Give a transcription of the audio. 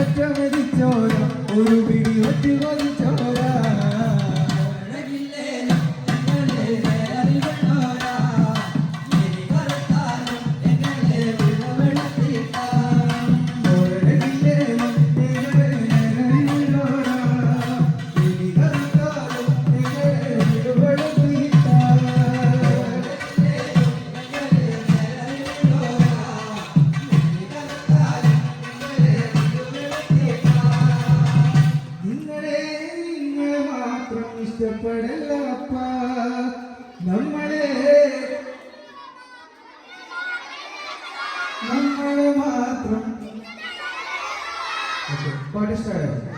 ഒറ്റ മതിച്ചോര ഒരു പിടി ഒറ്റ മതി ಕಡೆಲ್ಲಪ್ಪ ನಮ್ಮಳೆ. ನಮ್ಮಳೆ ಮಾತ್ರ. ಪಾಠ